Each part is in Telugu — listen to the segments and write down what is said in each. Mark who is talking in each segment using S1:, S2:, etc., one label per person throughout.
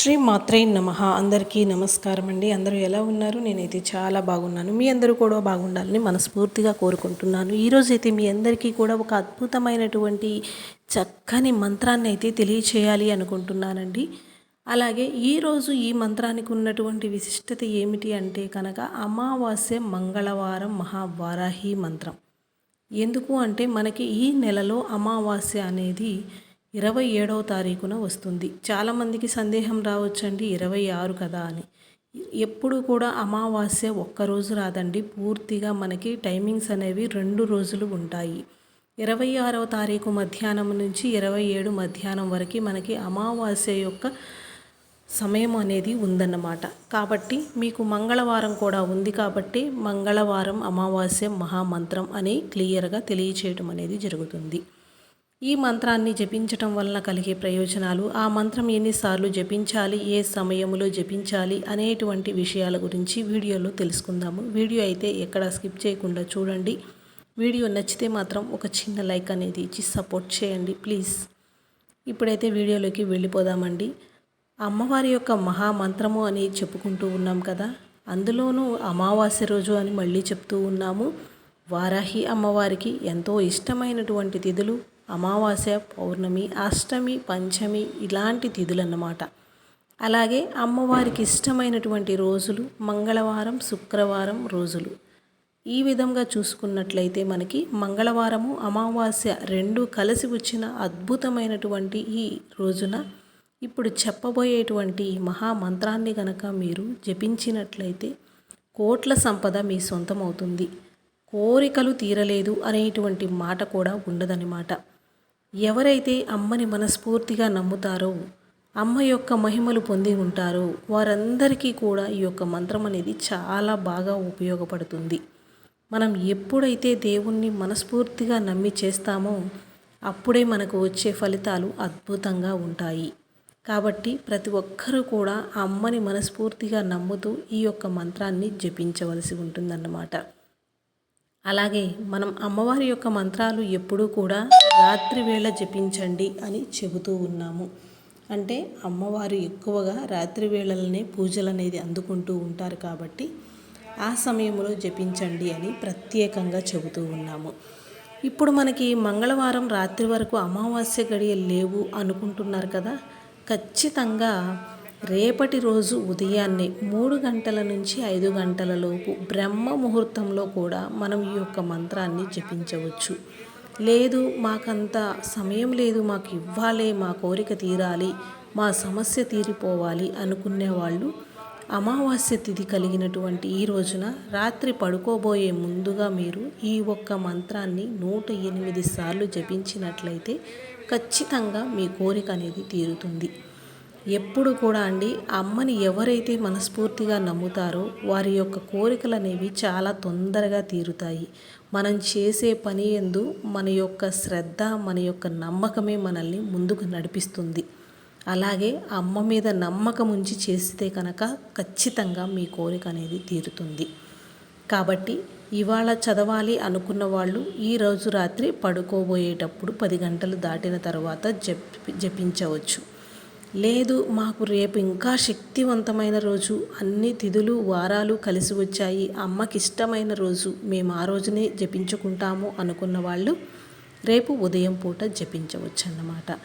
S1: శ్రీ మాత్రే నమ. అందరికీ నమస్కారం అండి. అందరూ ఎలా ఉన్నారు? నేనైతే చాలా బాగున్నాను. మీ అందరూ కూడా బాగుండాలని మనస్ఫూర్తిగా కోరుకుంటున్నాను. ఈరోజు అయితే మీ అందరికీ కూడా ఒక అద్భుతమైనటువంటి చక్కని మంత్రాన్ని అయితే తెలియచేయాలి అనుకుంటున్నానండి. అలాగే ఈరోజు ఈ మంత్రానికి ఉన్నటువంటి విశిష్టత ఏమిటి అంటే కనుక అమావాస్య మంగళవారం మహావారాహి మంత్రం. ఎందుకు అంటే మనకి ఈ నెలలో అమావాస్య అనేది ఇరవై ఏడవ తారీఖున వస్తుంది. చాలామందికి సందేహం రావచ్చండి ఇరవై ఆరు కదా అని. ఎప్పుడు కూడా అమావాస్య ఒక్కరోజు రాదండి. పూర్తిగా మనకి టైమింగ్స్ అనేవి రెండు రోజులు ఉంటాయి. ఇరవై ఆరవ తారీఖు మధ్యాహ్నం నుంచి ఇరవై ఏడు మధ్యాహ్నం వరకు మనకి అమావాస్య యొక్క సమయం అనేది ఉందన్నమాట. కాబట్టి మీకు మంగళవారం కూడా ఉంది కాబట్టి మంగళవారం అమావాస్య మహామంత్రం అని క్లియర్గా తెలియచేయటం అనేది జరుగుతుంది. ఈ మంత్రాన్ని జపించటం వలన కలిగే ప్రయోజనాలు ఆ మంత్రం ఎన్నిసార్లు జపించాలి ఏ సమయంలో జపించాలి అనేటువంటి విషయాల గురించి వీడియోలో తెలుసుకుందాము. వీడియో అయితే ఎక్కడ స్కిప్ చేయకుండా చూడండి. వీడియో నచ్చితే మాత్రం ఒక చిన్న లైక్ అనేది ఇచ్చి సపోర్ట్ చేయండి ప్లీజ్. ఇప్పుడైతే వీడియోలోకి వెళ్ళిపోదామండి. అమ్మవారి యొక్క మహామంత్రము అని చెప్పుకుంటూ ఉన్నాం కదా. అందులోనూ అమావాస్య రోజు అని మళ్ళీ చెప్తూ ఉన్నాము. వారాహి అమ్మవారికి ఎంతో ఇష్టమైనటువంటి తిథులు అమావాస్య పౌర్ణమి అష్టమి పంచమి ఇలాంటి తిథులన్నమాట. అలాగే అమ్మవారికి ఇష్టమైనటువంటి రోజులు మంగళవారం శుక్రవారం రోజులు. ఈ విధంగా చూసుకున్నట్లయితే మనకి మంగళవారము అమావాస్య రెండు కలిసి వచ్చిన అద్భుతమైనటువంటి ఈ రోజున ఇప్పుడు చెప్పబోయేటువంటి మహామంత్రాన్ని గనక మీరు జపించినట్లయితే కోట్ల సంపద మీ సొంతమవుతుంది. కోరికలు తీరలేదు అనేటువంటి మాట కూడా ఉండదన్నమాట. ఎవరైతే అమ్మని మనస్ఫూర్తిగా నమ్ముతారో అమ్మ యొక్క మహిమలు పొంది ఉంటారో వారందరికీ కూడా ఈ యొక్క మంత్రం అనేది చాలా బాగా ఉపయోగపడుతుంది. మనం ఎప్పుడైతే దేవుణ్ణి మనస్ఫూర్తిగా నమ్మి చేస్తామో అప్పుడే మనకు వచ్చే ఫలితాలు అద్భుతంగా ఉంటాయి. కాబట్టి ప్రతి ఒక్కరూ కూడా అమ్మని మనస్ఫూర్తిగా నమ్ముతూ ఈ యొక్క మంత్రాన్ని జపించవలసి ఉంటుందన్నమాట. అలాగే మనం అమ్మవారి యొక్క మంత్రాలు ఎప్పుడూ కూడా రాత్రివేళ జపించండి అని చెబుతూ ఉన్నాము. అంటే అమ్మవారు ఎక్కువగా రాత్రి వేళలనే పూజలు అనేది అందుకుంటూ ఉంటారు కాబట్టి ఆ సమయంలో జపించండి అని ప్రత్యేకంగా చెబుతూ ఉన్నాము. ఇప్పుడు మనకి మంగళవారం రాత్రి వరకు అమావాస్య గడియలు లేవు అనుకుంటున్నారు కదా. ఖచ్చితంగా రేపటి రోజు ఉదయాన్నే మూడు గంటల నుంచి ఐదు గంటల లోపు బ్రహ్మ ముహూర్తంలో కూడా మనం ఈ యొక్క మంత్రాన్ని జపించవచ్చు. లేదు మాకంత సమయం లేదు మాకు ఇవ్వాలే మా కోరిక తీరాలి మా సమస్య తీరిపోవాలి అనుకునే వాళ్ళు అమావాస్య తిథి కలిగినటువంటి ఈ రోజున రాత్రి పడుకోబోయే ముందుగా మీరు ఈ ఒక్క మంత్రాన్ని నూట ఎనిమిది సార్లు జపించినట్లయితే ఖచ్చితంగా మీ కోరిక అనేది తీరుతుంది. ఎప్పుడు కూడా అండి అమ్మని ఎవరైతే మనస్ఫూర్తిగా నమ్ముతారో వారి యొక్క కోరికలు అనేవి చాలా తొందరగా తీరుతాయి. మనం చేసే పని ఎందు మన యొక్క శ్రద్ధ మన యొక్క నమ్మకమే మనల్ని ముందుకు నడిపిస్తుంది. అలాగే అమ్మ మీద నమ్మకం ఉంచి చేస్తే కనుక ఖచ్చితంగా మీ కోరిక అనేది తీరుతుంది. కాబట్టి ఇవాళ చదవాలి అనుకున్న వాళ్ళు ఈ రోజు రాత్రి పడుకోబోయేటప్పుడు పది గంటలు దాటిన తర్వాత జప్ జపించవచ్చు. లేదు మాకు రేపు ఇంకా శక్తివంతమైన రోజు. అన్ని తిథులు వారాలు కలిసి వచ్చాయి. అమ్మకి ఇష్టమైన రోజు. మేము ఆ రోజునే జపించుకుంటాము అనుకున్న వాళ్ళు రేపు ఉదయం పూట జపించవచ్చు అన్నమాట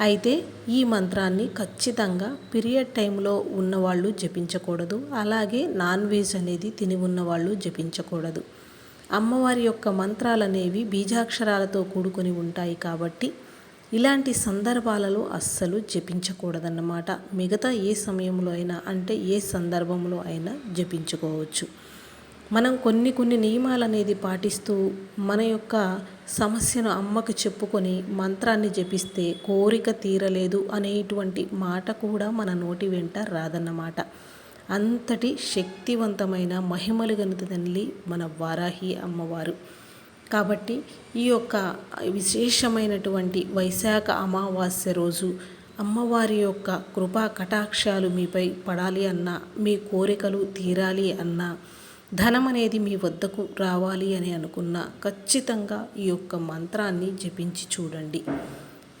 S1: అయితే ఈ మంత్రాన్ని ఖచ్చితంగా పీరియడ్ టైంలో ఉన్నవాళ్ళు జపించకూడదు. అలాగే నాన్ వెజ్ అనేది తిని ఉన్నవాళ్ళు జపించకూడదు. అమ్మవారి యొక్క మంత్రాలనేవి బీజాక్షరాలతో కూడుకొని ఉంటాయి కాబట్టి ఇలాంటి సందర్భాలలో అస్సలు జపించకూడదన్నమాట. మిగతా ఏ సమయంలో అయినా అంటే ఏ సందర్భంలో అయినా జపించుకోవచ్చు. మనం కొన్ని కొన్ని నియమాలు అనేది పాటిస్తూ మన యొక్క సమస్యను అమ్మకు చెప్పుకొని మంత్రాన్ని జపిస్తే కోరిక తీరలేదు అనేటువంటి మాట కూడా మన నోటి వెంట రాదన్నమాట. అంతటి శక్తివంతమైన మహిమలు గనుత తల్లి మన వారాహి అమ్మవారు. కాబట్టి ఈ యొక్క విశేషమైనటువంటి వైశాఖ అమావాస్య రోజు అమ్మవారి యొక్క కృపా కటాక్షాలు మీపై పడాలి అన్నా మీ కోరికలు తీరాలి అన్నా ధనం అనేది మీ వద్దకు రావాలి అని అనుకున్న ఖచ్చితంగా ఈ యొక్క మంత్రాన్ని జపించి చూడండి.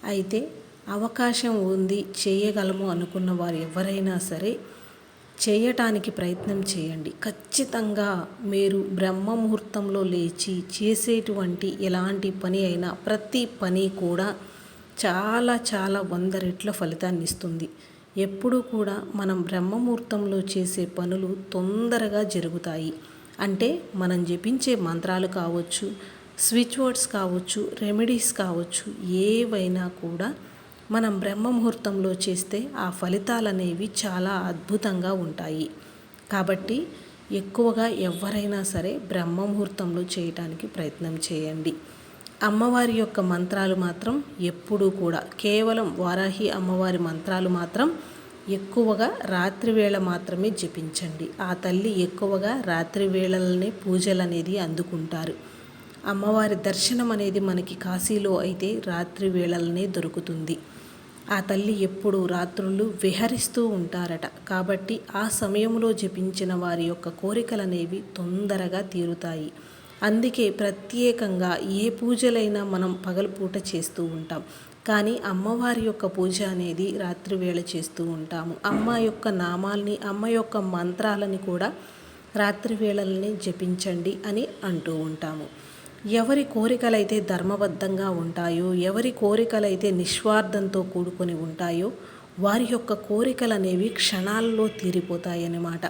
S1: అయితే అవకాశం ఉంది చేయగలము అనుకున్న వారు ఎవరైనా సరే చేయటానికి ప్రయత్నం చేయండి. ఖచ్చితంగా మీరు బ్రహ్మ ముహూర్తంలో లేచి చేసేటువంటి ఎలాంటి పని అయినా ప్రతి పని కూడా చాలా చాలా వంద రెట్ల ఫలితాన్ని ఇస్తుంది. ఎప్పుడూ కూడా మనం బ్రహ్మముహూర్తంలో చేసే పనులు తొందరగా జరుగుతాయి. అంటే మనం జపించే మంత్రాలు కావచ్చు స్విచ్ వర్డ్స్ కావచ్చు రెమెడీస్ కావచ్చు ఏవైనా కూడా మనం బ్రహ్మ ముహూర్తంలో చేస్తే ఆ ఫలితాలు అనేవి చాలా అద్భుతంగా ఉంటాయి. కాబట్టి ఎక్కువగా ఎవరైనా సరే బ్రహ్మ ముహూర్తంలో చేయటానికి ప్రయత్నం చేయండి. అమ్మవారి యొక్క మంత్రాలు మాత్రం ఎప్పుడూ కూడా కేవలం వారాహి అమ్మవారి మంత్రాలు మాత్రం ఎక్కువగా రాత్రి వేళ మాత్రమే జపించండి. ఆ తల్లి ఎక్కువగా రాత్రి వేళలనే పూజలు అనేది అందుకుంటారు. అమ్మవారి దర్శనం అనేది మనకి కాశీలో అయితే రాత్రి వేళలనే దొరుకుతుంది. ఆ తల్లి ఎప్పుడు రాత్రులు విహరిస్తూ ఉంటారట. కాబట్టి ఆ సమయంలో జపించిన వారి యొక్క కోరికలనేవి తొందరగా తీరుతాయి. అందుకే ప్రత్యేకంగా ఏ పూజలైనా మనం పగలపూట చేస్తూ ఉంటాం. కానీ అమ్మవారి యొక్క పూజ అనేది రాత్రి వేళ చేస్తూ ఉంటాము. అమ్మ యొక్క నామాల్ని అమ్మ యొక్క మంత్రాలని కూడా రాత్రి వేళల్ని జపించండి అని అంటూ ఉంటాము. ఎవరి కోరికలైతే ధర్మబద్ధంగా ఉంటాయో ఎవరి కోరికలైతే నిస్వార్థంతో కూడుకొని ఉంటాయో వారి యొక్క కోరికలు అనేవి క్షణాల్లో తీరిపోతాయన్నమాట.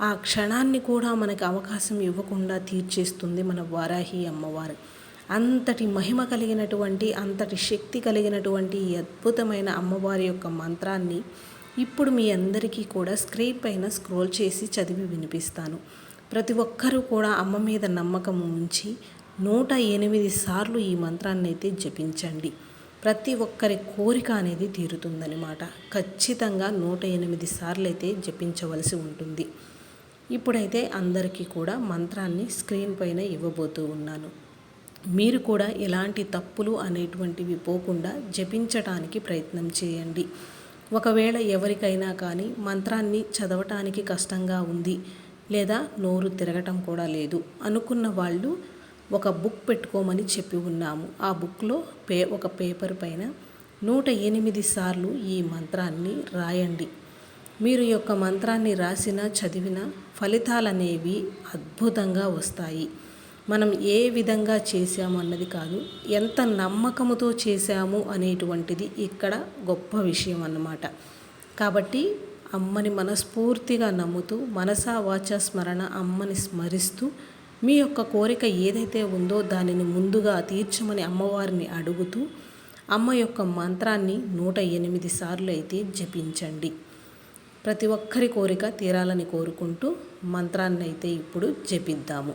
S1: ఆ క్షణాన్ని కూడా మనకి అవకాశం ఇవ్వకుండా తీర్చేస్తుంది మన వారాహి అమ్మవారు. అంతటి మహిమ కలిగినటువంటి అంతటి శక్తి కలిగినటువంటి ఈ అద్భుతమైన అమ్మవారి యొక్క మంత్రాన్ని ఇప్పుడు మీ అందరికీ కూడా స్క్రీన్ పైన స్క్రోల్ చేసి చదివి వినిపిస్తాను. ప్రతి ఒక్కరూ కూడా అమ్మ మీద నమ్మకం ఉంచి నూట ఎనిమిది సార్లు ఈ మంత్రాన్ని అయితే జపించండి. ప్రతి ఒక్కరి కోరిక అనేది తీరుతుందనమాట ఖచ్చితంగా నూట ఎనిమిది సార్లు అయితే జపించవలసి ఉంటుంది. ఇప్పుడైతే అందరికీ కూడా మంత్రాన్ని స్క్రీన్ పైన ఇవ్వబోతూ ఉన్నాను. మీరు కూడా ఎలాంటి తప్పులు అనేటువంటివి పోకుండా జపించటానికి ప్రయత్నం చేయండి. ఒకవేళ ఎవరికైనా కానీ మంత్రాన్ని చదవటానికి కష్టంగా ఉంది లేదా నోరు తిరగటం కూడా లేదు అనుకున్న వాళ్ళు ఒక బుక్ పెట్టుకోమని చెప్పి ఉన్నాము. ఆ బుక్లో పే ఒక పేపర్ పైన నూట ఎనిమిది సార్లు ఈ మంత్రాన్ని రాయండి. మీరు యొక్క మంత్రాన్ని రాసిన చదివిన ఫలితాలనేవి అద్భుతంగా వస్తాయి. మనం ఏ విధంగా చేశాము అన్నది కాదు ఎంత నమ్మకముతో చేశాము అనేటువంటిది ఇక్కడ గొప్ప విషయం అన్నమాట. కాబట్టి అమ్మని మనస్ఫూర్తిగా నమ్ముతూ మనసా వాచ స్మరణ అమ్మని స్మరిస్తూ మీ యొక్క కోరిక ఏదైతే ఉందో దానిని ముందుగా తీర్చమని అమ్మవారిని అడుగుతూ అమ్మ యొక్క మంత్రాన్ని నూట ఎనిమిది సార్లు అయితే జపించండి. ప్రతి ఒక్కరి కోరిక తీరాలని కోరుకుంటూ మంత్రాన్ని అయితే ఇప్పుడు జపిద్దాము.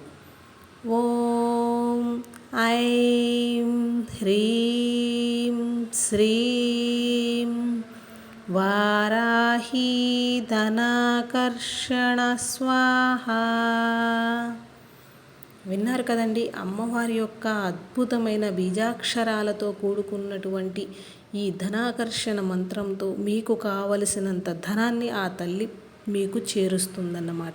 S1: ఓం ఐం హ్రీం శ్రీం వారాహీ ధనాకర్షణ స్వాహ విన్నారు కదండి. అమ్మవారి యొక్క అద్భుతమైన బీజాక్షరాలతో కూడుకున్నటువంటి ఈ ధనాకర్షణ మంత్రంతో మీకు కావలసినంత ధనాన్ని ఆ తల్లి మీకు చేరుస్తుందన్నమాట.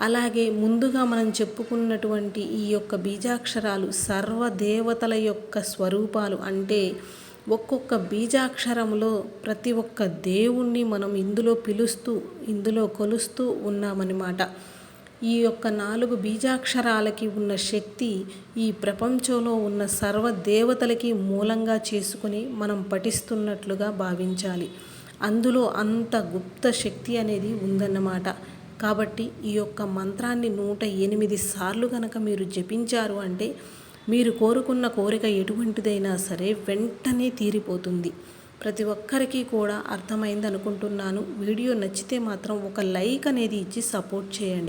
S1: అలాగే ముందుగా మనం చెప్పుకున్నటువంటి ఈ యొక్క బీజాక్షరాలు సర్వదేవతల యొక్క స్వరూపాలు అంటే ఒక్కొక్క బీజాక్షరంలో ప్రతి ఒక్క దేవుణ్ణి మనం ఇందులో పిలుస్తూ ఇందులో కొలుస్తూ ఉన్నామన్నమాట. ఈ యొక్క నాలుగు బీజాక్షరాలకి ఉన్న శక్తి ఈ ప్రపంచంలో ఉన్న సర్వ దేవతలకి మూలంగా చేసుకుని మనం పఠిస్తున్నట్లుగా భావించాలి. అందులో అంత గుప్త శక్తి అనేది ఉందన్నమాట. కాబట్టి ఈ యొక్క మంత్రాన్ని నూట ఎనిమిది సార్లు కనుక మీరు జపించారు అంటే మీరు కోరుకున్న కోరిక ఎటువంటిదైనా సరే వెంటనే తీరిపోతుంది. ప్రతి ఒక్కరికి కూడా అర్థమైంది అనుకుంటున్నాను వీడియో నచ్చితే మాత్రం ఒక లైక్ అనేది ఇచ్చి సపోర్ట్ చేయండి.